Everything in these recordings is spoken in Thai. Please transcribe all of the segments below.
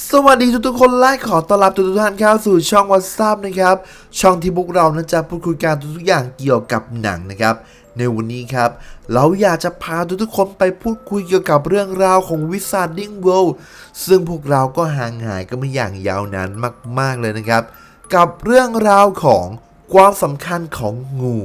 สวัสดีทุกๆคนและขอต้อนรับทุกๆท่านเข้าสู่ช่องวั s ซับนะครับ ช่องที่พวกเรานะจะพูดคุยกันทุกๆอย่างเกี่ยวกับหนังนะครับ ในวันนี้ครับ เราอยากจะพาทุกๆคนไปพูดคุยเกี่ยวกับเรื่องราวของวิสาดิ้งเวิลด์ซึ่งพวกเราก็ห่างหายกันมาอย่างยาวนานมากๆเลยนะครับ กับเรื่องราวของความสำคัญของงู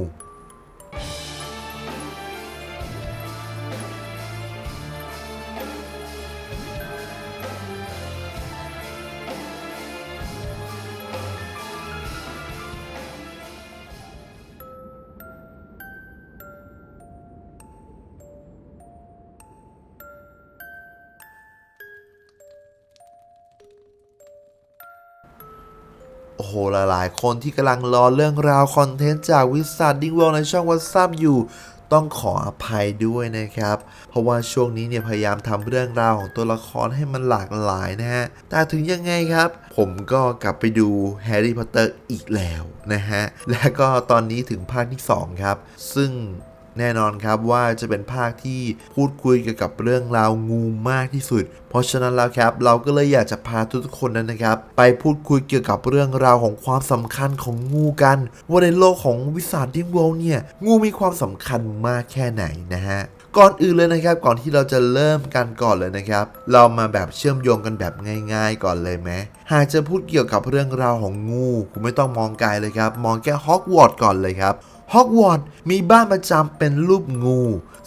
โอ้โหหลายๆ คนที่กำลังรอเรื่องราวคอนเทนต์จากวิสาดิ้งเวลในช่องวั s ซับอยู่ต้องขออภัยด้วยนะครับ เพราะว่าช่วงนี้เนี่ยพยายามทำเรื่องราวของตัวละครให้มันหลากหลายนะฮะ แต่ถึงยังไงครับ ผมก็กลับไปดูแฮร์รี่พอตเตอร์อีกแล้วนะฮะ และก็ตอนนี้ถึงภาคที่ 2 ครับ ซึ่ง แน่นอนครับว่าจะเป็นภาคที่พูดคุยเกี่ยวกับเรื่องราวงูมากที่สุด เพราะฉะนั้นแล้วครับ เราก็เลยอยากจะพาทุกคนนั้นนะครับ ไปพูดคุยเกี่ยวกับเรื่องราวของความสำคัญของงูกัน ว่าในโลกของวิสาดิ้งเวลเนี่ยงูมีความสำคัญมากแค่ไหนนะฮะก่อนอื่นเลยนะครับก่อนที่เราจะเริ่มกันก่อนเลยนะครับ เรามาแบบเชื่อมโยงกันแบบง่ายๆ ก่อนเลยไหมหากจะพูดเกี่ยวกับเรื่องราวของงูคุณไม่ต้องมองไกลเลยครับ มองแค่ฮอกวอตส์ก่อนเลยครับ ฮอกวอตส์มีบ้านประจำเป็นรูปงู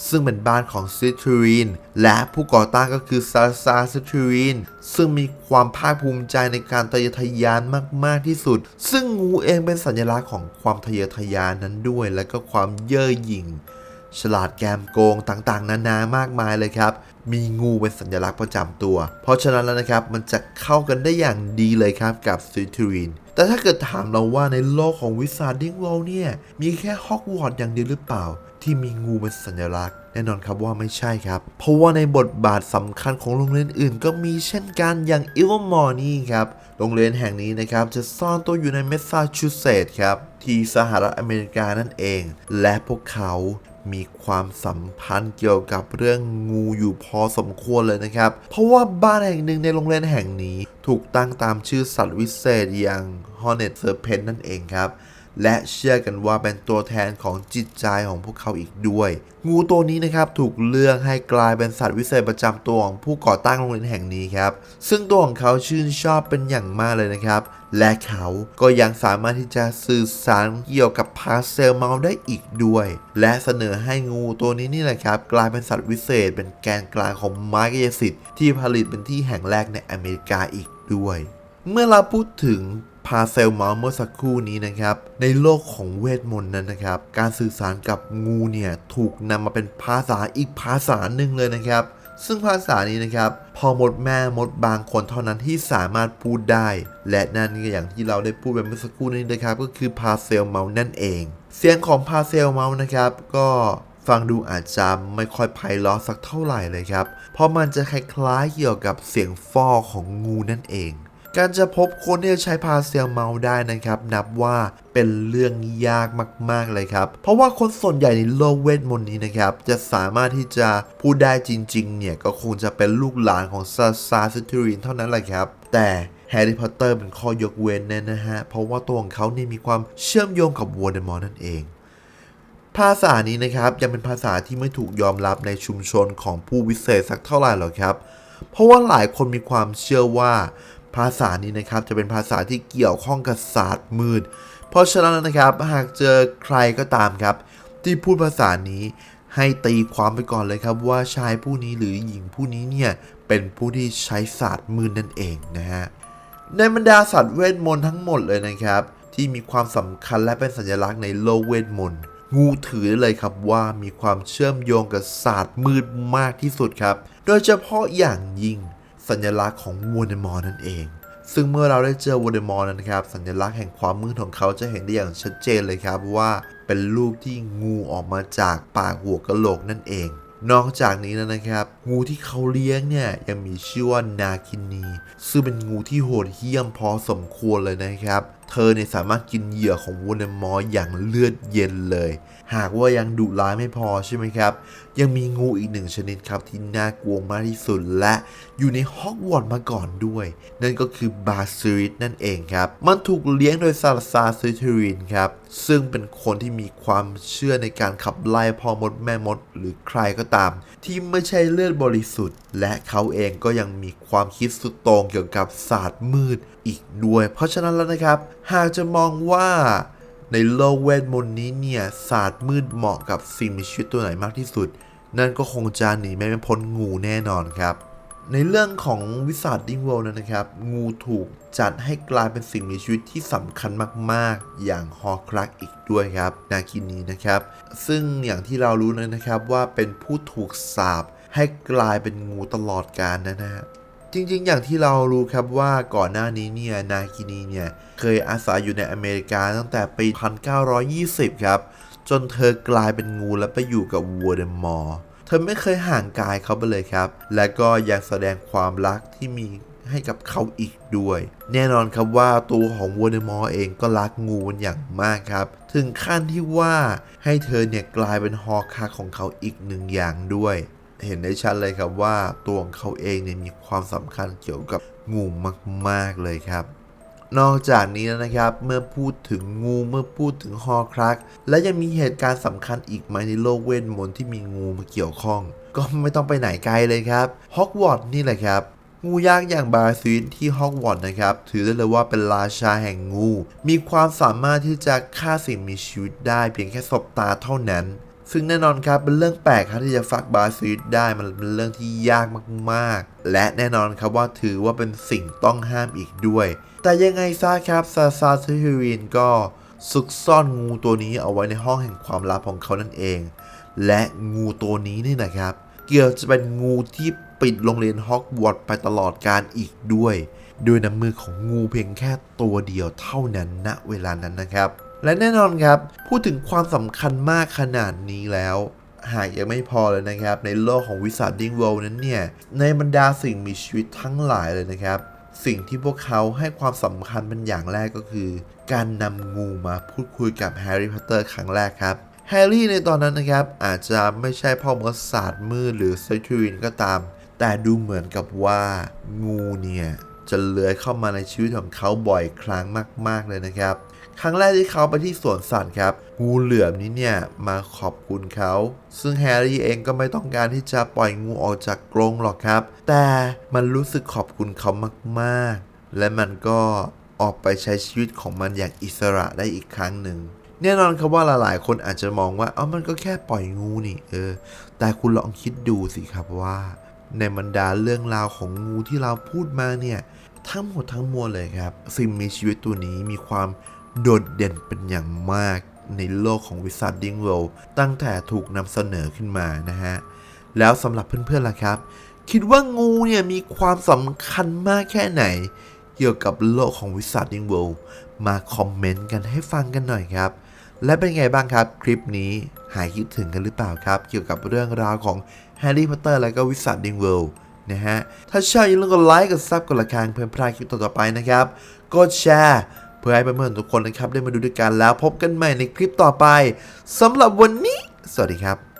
ซึ่งเป็นบ้านของซิทรีน และผู้ก่อตั้งก็คือซาซาซิทรีน ซึ่งมีความภาคภูมิใจในการทะเยอทะยานมาก ๆ ที่สุด ซึ่งงูเองเป็นสัญลักษณ์ของความทะเยอทะยานนั้นด้วย และก็ความเย่อหยิ่ง ฉลาดแกมโกงต่างๆ นานามากมายเลยครับ มีงูเป็นสัญลักษณ์ประจำตัว เพราะฉะนั้นแล้วนะครับมันจะเข้ากันได้อย่างดีเลยครับกับซิทรีน แต่ถ้าเกิดถามเราว่าในโลกของวิสาดิ้งเวลเนี่ย มีแค่ฮอกวอตส์อย่างเดียวหรือเปล่า ที่มีงูเป็นสัญลักษณ์ แน่นอนครับว่าไม่ใช่ครับ เพราะว่าในบทบาทสำคัญของโรงเรียนอื่น ก็มีเช่นกันอย่างอิลวมอร์นี่ครับ โรงเรียนแห่งนี้นะครับ จะซ่อนตัวอยู่ในเมสซาชูเซตส์ครับ ที่สหรัฐอเมริกานั่นเอง และพวกเขา มีความสัมพันธ์เกี่ยวกับเรื่องงูอยู่พอสมควรเลยนะครับ เพราะว่าบ้านแห่งหนึ่งในโรงเรียนแห่งนี้ ถูกตั้งตามชื่อสัตว์วิเศษอย่าง Hornet Serpent นั่นเองครับ และเชื่อกันว่าเป็นตัวแทนของจิตใจของพวกเขาอีกด้วย งูตัวนี้นะครับถูกเลือกให้กลายเป็นสัตว์วิเศษประจำตัวของผู้ก่อตั้งโรงเรียนแห่งนี้ครับซึ่งตัวของเขาชื่นชอบเป็นอย่างมากเลยนะครับ และเขาก็ยังสามารถที่จะสื่อสารเกี่ยวกับพาเซลเมาได้อีกด้วย และเสนอให้งูตัวนี้นี่แหละครับ กลายเป็นสัตว์วิเศษ เป็นแกนกลางของไม้กายสิทธิ์ที่ผลิตเป็นที่แห่งแรกในอเมริกาอีกด้วย เมื่อเราพูดถึงพาเซลเมาเมื่อสักครู่นี้นะครับ ในโลกของเวทมนต์นั้นนะครับ การสื่อสารกับงูเนี่ยถูกนำมาเป็นภาษาอีกภาษาหนึ่งเลยนะครับ ซึ่งภาษานี้นะครับ พอมดแม่มดบางคนเท่านั้นที่สามารถพูดได้ และนั่นก็อย่างที่เราได้พูดไปเมื่อสักครู่นี้นะครับ ก็คือพาเซลเมานั่นเอง เสียงของพาเซลเมานะครับ ก็ฟังดูอาจจะไม่ค่อยไพเราะสักเท่าไหร่เลยครับ เพราะมันจะคล้ายๆเกี่ยวกับเสียงฟอของงูนั่นเอง การจะพบคนที่จะใช้พาเซลเมาได้นะครับ นับว่าเป็นเรื่องยากมาก ๆ เลยครับ เพราะว่าคนส่วนใหญ่ในโลกเวทมนต์นี้นะครับ จะสามารถที่จะพูดได้จริง ๆ เนี่ย ก็คงจะเป็นลูกหลานของซาซาซิทรินเท่านั้นแหละครับ แต่แฮร์รี่พอตเตอร์เป็นข้อยกเว้นแน่นะฮะ เพราะว่าตัวของเขาเนี่ยมีความเชื่อมโยงกับวอร์เดมอร์นั่นเองภาษานี้นะครับยังเป็นภาษาที่ไม่ถูกยอมรับในชุมชนของผู้วิเศษสักเท่าไหร่หรอกครับ เพราะว่าหลายคนมีความเชื่อว่า ภาษานี้นะครับจะเป็นภาษาที่เกี่ยวข้องกับศาสตร์มืด เพราะฉะนั้นนะครับหากเจอใครก็ตามครับ ที่พูดภาษานี้ให้ตีความไปก่อนเลยครับว่าชายผู้นี้หรือหญิงผู้นี้เนี่ยเป็นผู้ที่ใช้ศาสตร์มืดนั่นเองนะฮะในบรรดาสัตว์เวทมนต์ทั้งหมดเลยนะครับ ที่มีความสำคัญและเป็นสัญลักษณ์ในโลกเวทมนต์งูถือได้เลยครับว่ามีความเชื่อมโยงกับศาสตร์มืดมากที่สุดครับ โดยเฉพาะอย่างยิ่ง สัญลักษณ์ของวอร์เดมอร์นั่นเอง ซึ่งเมื่อเราได้เจอวอร์เดมอร์นั้นครับ สัญลักษณ์แห่งความมืดของเขาจะเห็นได้อย่างชัดเจนเลยครับว่าเป็นรูปที่งูออกมาจากปากหัวกะโหลกนั่นเอง นอกจากนี้แล้วนะครับ งูที่เขาเลี้ยงเนี่ยยังมีชื่อว่านาคินี ซึ่งเป็นงูที่โหดเหี้ยมพอสมควรเลยนะครับ เธอเนี่ยสามารถกินเหยื่อของว o เดมอร์อย่างเลือดเย็นเลย หากว่ายังดุร้ายไม่พอใช่ไหมครับ ยังมีงูอีกหนึ่งชนิดครับที่น่ากลัวมากที่สุดและอยู่ในฮอกวอตส์มาก่อนด้วย นั่นก็คือบาซิริสนั่นเองครับ มันถูกเลี้ยงโดยซาลซาซิทรินครับ ซึ่งเป็นคนที่มีความเชื่อในการขับไล่พ่อมดแม่มด หรือใครก็ตาม ที่ไม่ใช่เลือดบริสุทธิ์ และเขาเองก็ยังมีความคิดสุดโต่งเกี่ยวกับศาสตร์มืดอีกด้วย เพราะฉะนั้นแล้วนะครับ หากจะมองว่าในโลกเวทมนต์นี้เนี่ยศาสตร์มืดเหมาะกับสิ่งมีชีวิตตัวไหนมากที่สุด นั่นก็คงจะหนีไม่พ้นงูแน่นอนครับ ในเรื่องของวิสา d ดิ้งเวลนั้นนะครับ งูถูกจัดให้กลายเป็นสิ่งมีชีวิตที่สำคัญมาก ๆ อย่างฮอครักอีกด้วยครับนาคินีนะครับ ซึ่งอย่างที่เรารู้นะครับว่าเป็นผู้ถูกสาปให้กลายเป็นงูตลอดกาลนะฮะ จริงๆ อย่างที่เรารู้ครับว่าก่อนหน้านี้เนี่ยนาคินีเนี่ย เคยอาศัยอยู่ในอเมริกาตั้งแต่ปี 1920 ครับ จนเธอกลายเป็นงูและไปอยู่กับว o เดมอร์เธอไม่เคยห่างกายเขาไปเลยครับ และก็ยังแสดงความรักที่มีให้กับเขาอีกด้วย แน่นอนครับว่าตัวของว o เดมอร์เองก็รักงูเป็นอย่างมากครับ ถึงขั้นที่ว่าให้เธอเนี่ยกลายเป็นฮอคาของเขาอีกหนึ่งอย่างด้วย เห็นได้ชัดเลยครับว่าตัวของเขาเองเนี่ยมีความสำคัญเกี่ยวกับงูมากๆเลยครับ นอกจากนี้นะครับเมื่อพูดถึงงูเมื่อพูดถึงฮอครัก และยังมีเหตุการณ์สำคัญอีกไหมในโลกเวทมนต์ที่มีงูมาเกี่ยวข้อง ก็ไม่ต้องไปไหนไกลเลยครับฮอกวอตส์นี่แหละครับงูยักษ์อย่างบาซินที่ฮอกวอตส์นะครับ ถือได้เลยว่าเป็นราชาแห่งงู มีความสามารถที่จะฆ่าสิ่งมีชีวิตได้เพียงแค่สบตาเท่านั้น ซึ่งแน่นอนครับเป็นเรื่องแปลกครับที่จะฟักบาซิลิสได้มันเป็นเรื่องที่ยากมากๆ และแน่นอนครับว่าถือว่าเป็นสิ่งต้องห้ามอีกด้วย แต่ยังไงซะครับซาซาซิฮิรินก็ซุกซ่อนงูตัวนี้เอาไว้ในห้องแห่งความลับของเขานั่นเอง และงูตัวนี้นี่นะครับ เกี่ยวจะเป็นงูที่ปิดโรงเรียนฮอกวอตส์ไปตลอดการอีกด้วย โดยน้ำมือของงูเพียงแค่ตัวเดียวเท่านั้นณเวลานั้นนะครับ และแน่นอนครับ พูดถึงความสำคัญมากขนาดนี้แล้วหากยังไม่พอเลยนะครับ ในโลกของวิสัทดิ้งเวลนั้นเนี่ย ในบรรดาสิ่งมีชีวิตทั้งหลายเลยนะครับ สิ่งที่พวกเขาให้ความสำคัญเป็นอย่างแรกก็คือ การนำงูมาพูดคุยกับแฮร์รี่พอตเตอร์ครั้งแรกครับแฮร์รี่ในตอนนั้นนะครับ อาจจะไม่ใช่พ่อมดศาสตร์มืดหรือไซทรินก็ตาม แต่ดูเหมือนกับว่างูเนี่ยจะเลื้อยเข้ามาในชีวิตของเขาบ่อยครั้งมาก ๆเลยนะครับ ครั้งแรกที่เขาไปที่สวนสัตว์ครับงูเหลือมนี้เนี่ยมาขอบคุณเขา ซึ่งแฮร์รี่เองก็ไม่ต้องการที่จะปล่อยงูออกจากกรงหรอกครับ แต่มันรู้สึกขอบคุณเขามากๆ และมันก็ออกไปใช้ชีวิตของมันอย่างอิสระได้อีกครั้งหนึ่งแน่นอนครับว่าหลายๆ คนอาจจะมองว่า เอ้ามันก็แค่ปล่อยงูนี่เออ แต่คุณลองคิดดูสิครับว่า ในบรรดาเรื่องราวของงูที่เราพูดมาเนี่ย ทั้งหมดทั้งมวลเลยครับ สิ่งมีชีวิตตัวนี้มีความ โดดเด่นเป็นอย่างมากในโลกของวิสัทดิ้งเวลตั้งแต่ถูกนำเสนอขึ้นมานะฮะ แล้วสำหรับเพื่อนๆล่ะครับ คิดว่างูเนี่ยมีความสำคัญมากแค่ไหน เกี่ยวกับโลกของวิสัทดิ้งเวลมาคอมเมนต์กันให้ฟังกันหน่อยครับ และเป็นไงบ้างครับ คลิปนี้หายคิดถึงกันหรือเปล่าครับ เกี่ยวกับเรื่องราวของแฮร์รี่พอตเตอร์และก็วิสัทดิงเวลนะฮะ ถ้าชอบอย่าลืมกดไลค์กดซับกดระฆังเพื่อพลาดคลิปต่อๆไปนะครับ กดแชร์ เพื่อให้เพื่อนๆทุกคนนะครับได้มาดูด้วยกันแล้วพบกันใหม่ในคลิปต่อไปสำหรับวันนี้ สวัสดีครับ